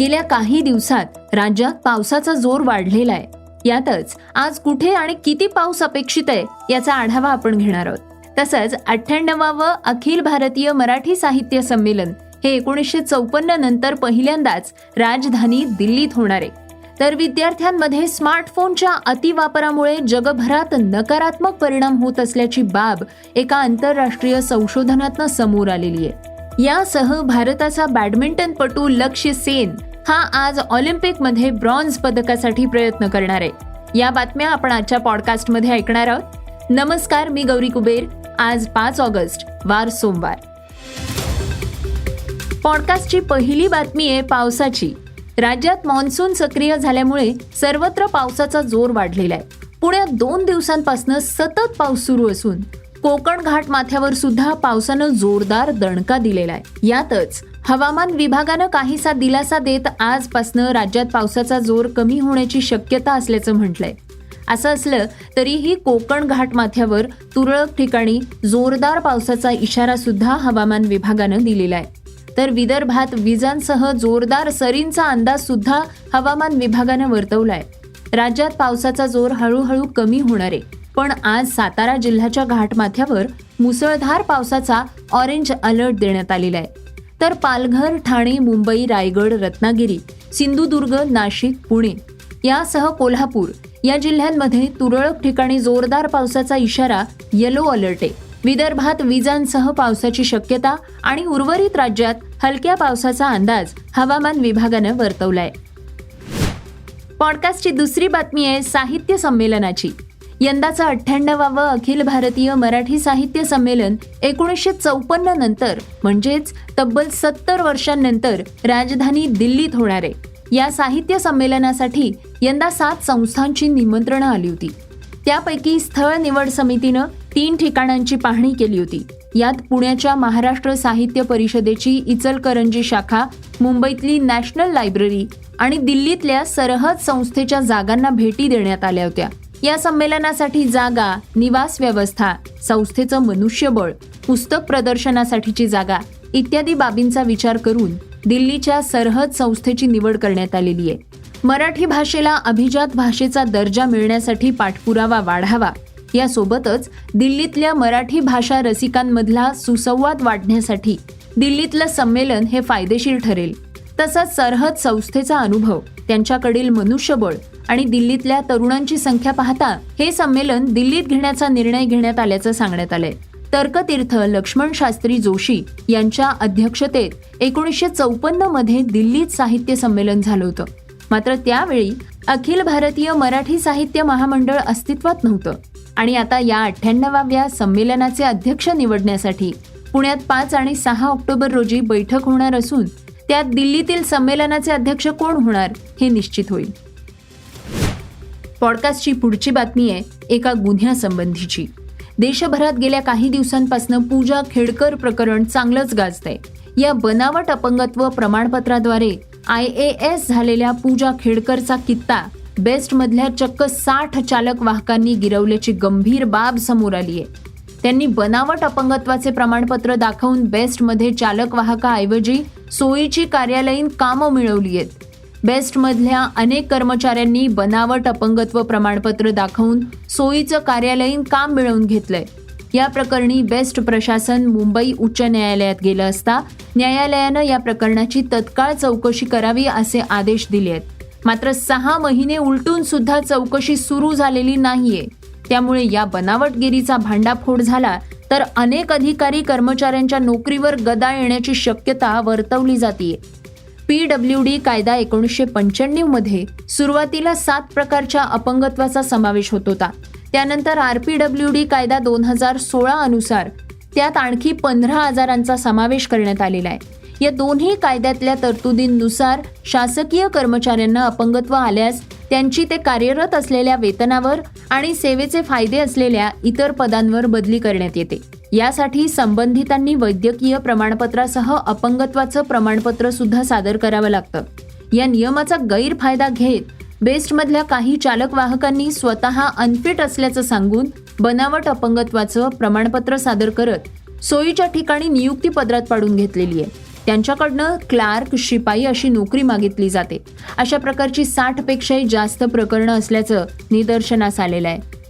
गेल्या काही दिवसात राज्यात पावसाचा जोर वाढलेला आहे. यातच आज कुठे आणि किती पाऊस अपेक्षित आहे याचा आढावा आपण घेणार आहोत. तसंच अठ्ठ्याण्णवावं अखिल भारतीय मराठी साहित्य संमेलन हे एकोणीसशे चौपन्न नंतर पहिल्यांदाच राजधानी दिल्लीत होणार आहे. तर विद्यार्थ्यांमध्ये स्मार्टफोनच्या अतिवापरामुळे जगभरात नकारात्मक परिणाम होत असल्याची बाब एका आंतरराष्ट्रीय संशोधनातनं समोर आलेली आहे. यासह भारताचा बॅडमिंटनपटू लक्ष्य सेन हा आज ऑलिम्पिकमध्ये ब्रॉन्झ पदकासाठी प्रयत्न करणार आहे. या बातम्या आपण आजच्या पॉडकास्टमध्ये ऐकणार आहोत. नमस्कार मी गौरी कुबेर. आज पाच ऑगस्ट वार सोमवार. पॉडकास्टची पहिली बातमी आहे पावसाची. राज्यात मान्सून सक्रिय झाल्यामुळे सर्वत्र पावसाचा जोर वाढलेला आहे. पुण्यात दोन दिवसांपासून सतत पाऊस सुरू असून कोकण घाट माथ्यावर सुद्धा पावसानं जोरदार दणका दिलेला आहे. यातच हवामान विभागानं काहीसा दिलासा देत आजपासनं राज्यात पावसाचा जोर कमी होण्याची शक्यता असल्याचं म्हटलंय. असं असलं तरीही कोकण घाट माथ्यावर तुरळक ठिकाणी जोरदार पावसाचा इशारा सुद्धा हवामान विभागानं दिलेला आहे. तर विदर्भात विजांसह जोरदार सरींचा अंदाज सुद्धा हवामान विभागानं वर्तवलाय. राज्यात पावसाचा जोर हळूहळू कमी होणार आहे. पण आज सातारा जिल्ह्याच्या घाटमाथ्यावर मुसळधार पावसाचा ऑरेंज अलर्ट देण्यात आलेला आहे. तर पालघर ठाणे मुंबई रायगड रत्नागिरी सिंधुदुर्ग नाशिक पुणे यासह कोल्हापूर या जिल्ह्यांमध्ये तुरळक ठिकाणी जोरदार पावसाचा इशारा येलो अलर्ट आहे. विदर्भात विजांसह पावसाची शक्यता आणि उर्वरित राज्यात हलक्या पावसाचा अंदाज हवामान विभागानं वर्तवलाय. पॉडकास्टची दुसरी बातमी आहे साहित्य संमेलनाची. यंदाचं अठ्ठ्याण्णवावं अखिल भारतीय मराठी साहित्य संमेलन एकोणीसशे चौपन्न नंतर म्हणजेच तब्बल सत्तर वर्षांनंतर राजधानी दिल्लीत होणार आहे. या साहित्य संमेलनासाठी यंदा सात संस्थांची निमंत्रणं आली होती. त्यापैकी स्थळ निवड समितीनं तीन ठिकाणांची पाहणी केली होती. यात पुण्याच्या महाराष्ट्र साहित्य परिषदेची इचलकरंजी शाखा मुंबईतली नॅशनल लायब्ररी आणि दिल्लीतल्या सरहद संस्थेच्या जागांना भेटी देण्यात आल्या होत्या. या संमेलनासाठी जागा निवास व्यवस्था संस्थेचं मनुष्यबळ पुस्तक प्रदर्शनासाठीची जागा इत्यादी बाबींचा विचार करून दिल्लीच्या सरहद संस्थेची निवड करण्यात आलेली आहे. मराठी भाषेला अभिजात भाषेचा दर्जा मिळण्यासाठी पाठपुरावा वाढावा यासोबतच दिल्लीतल्या मराठी भाषा रसिकांमधला सुसंवाद वाढण्यासाठी दिल्लीतलं संमेलन हे फायदेशीर ठरेल. तसंच सरहद संस्थेचा अनुभव त्यांच्याकडील मनुष्यबळ आणि दिल्लीतल्या तरुणांची संख्या पाहता हे संमेलन दिल्लीत घेण्याचा निर्णय घेण्यात आल्याचं सांगण्यात आलंय. तर्कतीर्थ लक्ष्मण शास्त्री जोशी यांच्या अध्यक्षतेत एकोणीसशे चौपन्नमध्ये दिल्लीत साहित्य संमेलन झालं होतं. मात्र त्यावेळी अखिल भारतीय मराठी साहित्य महामंडळ अस्तित्वात नव्हतं. आणि आता या अठ्ठ्याण्णवाव्या संमेलनाचे अध्यक्ष निवडण्यासाठी पुण्यात पाच आणि सहा ऑक्टोबर रोजी बैठक होणार असून त्यात दिल्लीतील संमेलनाचे अध्यक्ष कोण होणार हे निश्चित होईल. पॉडकास्टची पुढची बातमी आहे एका गुन्ह्यासंबंधीची. देशभरात गेल्या काही दिवसांपासून पूजा खेडकर प्रकरण चांगलंच गाजतंय. या बनावट अपंगत्व प्रमाणपत्राद्वारे आय ए एस झालेल्या पूजा खेडकरचा कित्ता बेस्टमधल्या चक्क साठ चालक वाहकांनी गिरवल्याची गंभीर बाब समोर आली आहे त्यांनी बनावट अपंगत्वाचे प्रमाणपत्र दाखवून बेस्टमध्ये चालक वाहकाऐवजी सोयीची कार्यालयीन कामं मिळवली आहेत बेस्टमधल्या अनेक कर्मचाऱ्यांनी बनावट अपंगत्व प्रमाणपत्र दाखवून सोयीचं कार्यालयीन काम मिळवून घेतलंय. या प्रकरणी बेस्ट प्रशासन मुंबई उच्च न्यायालयात गेलं असता न्यायालयानं या प्रकरणाची तत्काळ चौकशी करावी असे आदेश दिले आहेत. मात्र सहा महिने उलटून सुद्धा चौकशी सुरू झालेली नाहीये. त्यामुळे या बनावटगिरीचा भांडाफोड झाला तर अनेक अधिकारी कर्मचाऱ्यांच्या नोकरीवर गदा येण्याची शक्यता वर्तवली जाते पी डब्ल्यू डी कायदा एकोणीसशे पंच्याण्णवमध्ये सुरुवातीला सात प्रकारच्या अपंगत्वाचा समावेश होत होता. त्यानंतर आर पी डब्ल्यू डी कायदा दोन हजार सोळा अनुसार त्यात आणखी पंधरा आजारांचा समावेश करण्यात आलेला आहे. या दोन्ही कायद्यातल्या तरतुदींनुसार शासकीय कर्मचाऱ्यांना अपंगत्व आल्यास त्यांची ते कार्यरत असलेल्या वेतनावर आणि सेवेचे फायदे असलेल्या इतर पदांवर बदली करण्यात येते. यासाठी संबंधितांनी वैद्यकीय प्रमाणपत्रासह अपंगत्वाचं प्रमाणपत्र सुद्धा सादर करावं लागतं. या नियमाचा गैरफायदा घेत बेस्टमधल्या काही चालक वाहकांनी स्वतः अनफिट असल्याचं सांगून बनावट अपंगत्वाचं प्रमाणपत्र सादर करत सोयीच्या ठिकाणी नियुक्ती पदरात पाडून घेतलेली आहे. त्यांच्याकडनं क्लार्क शिपाई अशी नोकरी मागितली जाते. अशा प्रकारची साठपेक्षाही जास्त प्रकरणं असल्याचं निदर्शनास आलेलं आहे.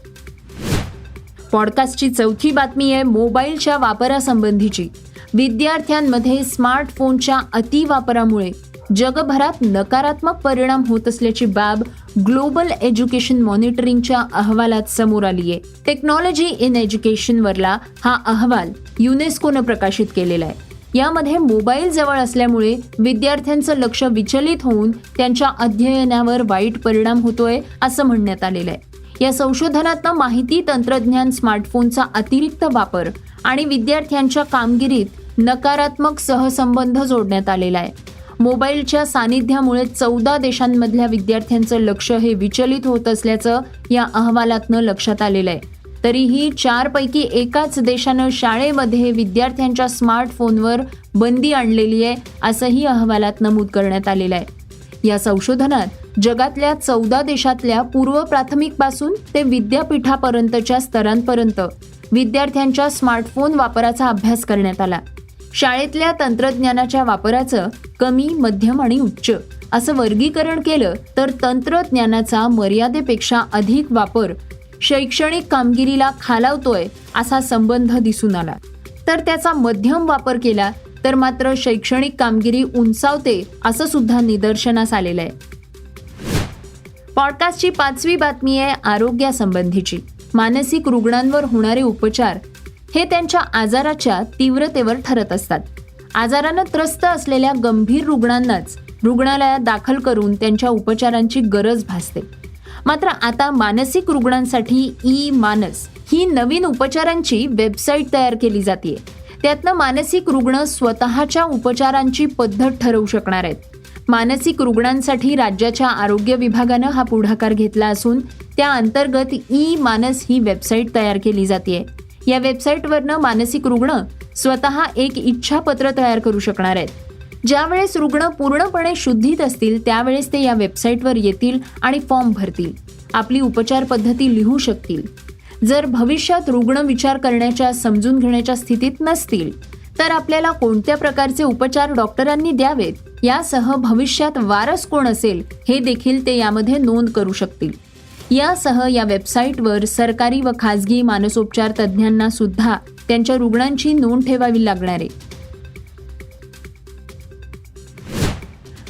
पॉडकास्टची चौथी बातमी आहे मोबाईलच्या वापरासंबंधीची. विद्यार्थ्यांमध्ये स्मार्टफोनच्या अतिवापरामुळे जगभरात नकारात्मक परिणाम होत असल्याची बाब ग्लोबल एज्युकेशन मॉनिटरिंगच्या अहवालात समोर आली आहे. टेक्नॉलॉजी इन एज्युकेशन वरला हा अहवाल युनेस्कोनं प्रकाशित केलेला आहे. यामध्ये मोबाईल जवळ असल्यामुळे विद्यार्थ्यांचं लक्ष विचलित होऊन त्यांच्या अध्ययनावर वाईट परिणाम होतोय असं म्हणण्यात आलेलं आहे. या संशोधनातनं माहिती तंत्रज्ञान स्मार्टफोनचा अतिरिक्त वापर आणि विद्यार्थ्यांच्या कामगिरीत नकारात्मक सहसंबंध जोडण्यात आलेला आहे. मोबाईलच्या सानिध्यामुळे चौदा देशांमधल्या विद्यार्थ्यांचं लक्ष हे विचलित होत असल्याचं या अहवालातनं लक्षात आलेलं आहे. तरीही चारपैकी एकाच देशानं शाळेमध्ये विद्यार्थ्यांच्या स्मार्टफोनवर बंदी आणलेली आहे असंही अहवालात नमूद करण्यात आलेलं आहे. या संशोधनात जगातल्या चौदा देशातल्या पूर्व प्राथमिकपासून ते विद्यापीठापर्यंतच्या स्तरांपर्यंत विद्यार्थ्यांच्या स्मार्टफोन वापराचा अभ्यास करण्यात आला. शाळेतल्या तंत्रज्ञानाच्या वापराचं कमी मध्यम आणि उच्च असं वर्गीकरण केलं तर तंत्रज्ञानाचा मर्यादेपेक्षा अधिक वापर शैक्षणिक कामगिरीला खालावतोय असा संबंध दिसून आला. तर त्याचा मध्यम वापर केला तर मात्र शैक्षणिक कामगिरी उंचावते असं सुद्धा निदर्शनास आलेलं आहे पॉडकास्टची पाचवी बातमी आहे आरोग्यासंबंधीची. मानसिक रुग्णांवर होणारे उपचार हे त्यांच्या आजाराच्या तीव्रतेवर ठरत असतात. आजारानं त्रस्त असलेल्या गंभीर रुग्णांनाच रुग्णालयात दाखल करून त्यांच्या उपचारांची गरज भासते. मात्र आता मानसिक रुग्णांसाठी ई मानस ही नवीन उपचारांची वेबसाईट तयार केली जाते त्यातनं मानसिक रुग्ण स्वतःच्या उपचारांची पद्धत ठरवू शकणार आहेत. मानसिक रुग्णांसाठी राज्याच्या आरोग्य विभागानं हा पुढाकार घेतला असून त्या अंतर्गत ई मानस ही वेबसाईट तयार केली जाते या वेबसाईटवरनं मानसिक रुग्ण स्वतः एक इच्छापत्र तयार करू शकणार आहेत. ज्यावेळेस रुग्ण पूर्णपणे शुद्धीत असतील त्यावेळेस ते या वेबसाईटवर येतील आणि फॉर्म भरतील. आपली उपचार पद्धती लिहू शकतील. जर भविष्यात रुग्ण विचार करण्याच्या समजून घेण्याच्या स्थितीत नसतील तर आपल्याला कोणत्या प्रकारचे उपचार डॉक्टरांनी द्यावेत? यासह भविष्यात वारस कोण असेल हे देखील ते यामध्ये नोंद करू शकतील. यासह या वेबसाईटवर सरकारी व खाजगी मानसोपचार तज्ज्ञांना सुद्धा त्यांच्या रुग्णांची नोंद ठेवावी लागणार आहे.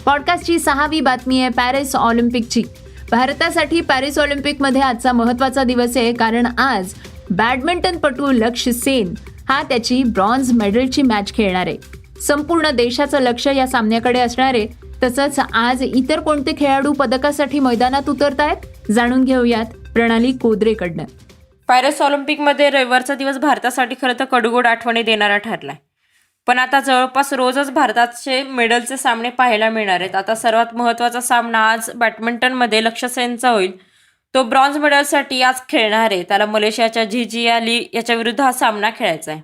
पॉडकास्टची सहावी बातमी आहे पॅरिस ऑलिम्पिकची. भारतासाठी पॅरिस ऑलिम्पिकमध्ये आजचा महत्त्वाचा दिवस आहे कारण आज बॅडमिंटनपटू लक्ष्य सेन हा त्याची ब्रॉन्झ मेडलची मॅच खेळणार आहे. संपूर्ण देशाचं लक्ष या सामन्याकडे असणार आहे. तसंच आज इतर कोणते खेळाडू पदकासाठी मैदानात उतरतायत जाणून घेऊयात प्रणाली कोदरेकडनं. पॅरिस ऑलिम्पिकमध्ये रविवारचा दिवस भारतासाठी खरं तर कडूगोड आठवणी देणारा ठरलाय. पण आता जवळपास रोजच भारताचे मेडलचे सामने पाहायला मिळणार आहेत. आता सर्वात महत्त्वाचा सामना आज बॅडमिंटनमध्ये लक्ष सेनचा होईल. तो ब्रॉन्झ मेडलसाठी आज खेळणार आहे. त्याला मलेशियाच्या झिजिया ली याच्या विरुद्ध हा सामना खेळायचा आहे.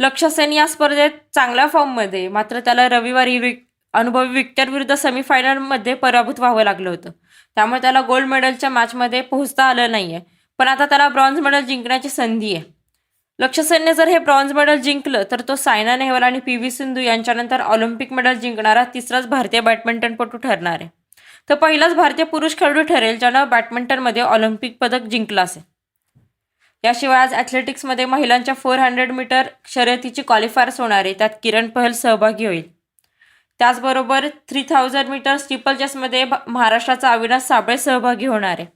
लक्ष्य सेन या स्पर्धेत चांगल्या फॉर्ममध्ये मात्र त्याला रविवारी विक अनुभवी विक्टर विरुद्ध सेमीफायनलमध्ये पराभूत व्हावं लागलं होतं. त्यामुळे त्याला गोल्ड मेडलच्या मॅचमध्ये पोहोचता आलं नाही आहे पण आता त्याला ब्रॉन्झ मेडल जिंकण्याची संधी आहे. लक्ष्य सेनने जर हे ब्रॉन्झ मेडल जिंकलं तर तो सायना नेहवाल आणि पी व्ही सिंधू यांच्यानंतर ऑलिम्पिक मेडल जिंकणारा तिसराच भारतीय बॅडमिंटनपटू ठरणार आहे. तर पहिलाच भारतीय पुरुष खेळाडू ठरेल ज्यानं बॅडमिंटनमध्ये ऑलिम्पिक पदक जिंकलं असेल. याशिवाय आज ॲथलेटिक्समध्ये महिलांच्या फोर हंड्रेड मीटर शर्यतीची क्वालिफायर्स होणार आहे. त्यात किरण पहल सहभागी होईल. त्याचबरोबर थ्री थाउजंड मीटर स्टिपल चेसमध्ये महाराष्ट्राचा अविनाश साबळे सहभागी होणार आहे.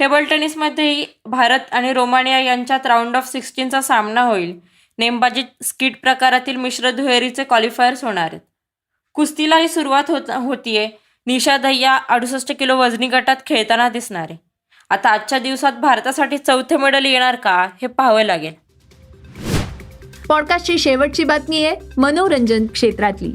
टेबल टेनिसमध्येही भारत आणि रोमानिया यांच्यात राऊंड ऑफ सिक्स्टीनचा सामना होईल. नेमबाजी स्किट प्रकारातील मिश्र दुहेरीचे क्वालिफायर्स होणार आहेत. कुस्तीलाही सुरुवात होत होतीये. निशा दह्या अडुसष्ट किलो वजनी गटात खेळताना दिसणार आहे. आता आजच्या दिवसात भारतासाठी चौथे मेडल येणार का हे पाहावं लागेल. पॉडकास्टची शेवटची बातमी आहे मनोरंजन क्षेत्रातली.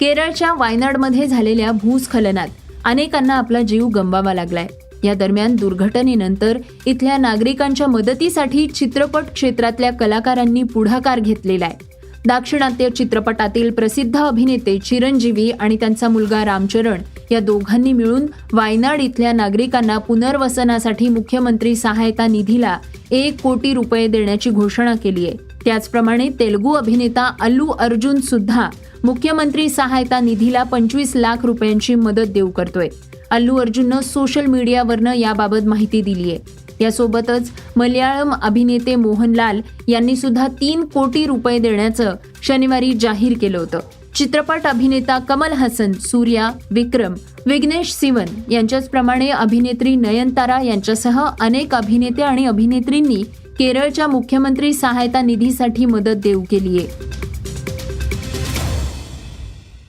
केरळच्या वायनाडमध्ये झालेल्या भूस्खलनात अनेकांना आपला जीव गमवावा लागलाय. या दरम्यान दुर्घटनेनंतर इथल्या नागरिकांच्या मदतीसाठी चित्रपट क्षेत्रातल्या कलाकारांनी पुढाकार घेतलेला आहे. दाक्षिणात्य चित्रपटातील प्रसिद्ध अभिनेते चिरंजीवी आणि त्यांचा मुलगा रामचरण या दोघांनी मिळून वायनाड इथल्या नागरिकांना पुनर्वसनासाठी मुख्यमंत्री सहायता निधीला एक कोटी रुपये देण्याची घोषणा केली आहे. त्याचप्रमाणे तेलगू अभिनेता अल्लू अर्जुन सुद्धा मुख्यमंत्री सहायता निधीला पंचवीस लाख रुपयांची मदत देऊ करतोय. अल्लू अर्जुननं सोशल मीडियावरनं याबाबत माहिती दिली आहे. यासोबतच मल्याळम अभिनेते मोहनलाल यांनी सुद्धा तीन कोटी रुपये देण्याचं शनिवारी जाहीर केलं होतं. चित्रपट अभिनेता कमल हसन सूर्या विक्रम विघ्नेश सिवन यांच्याचप्रमाणे अभिनेत्री नयनतारा यांच्यासह अनेक अभिनेते आणि अभिनेत्रींनी केरळच्या मुख्यमंत्री सहायता निधीसाठी मदत देऊ केली आहे.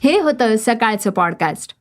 हे होतं सकाळचं पॉडकास्ट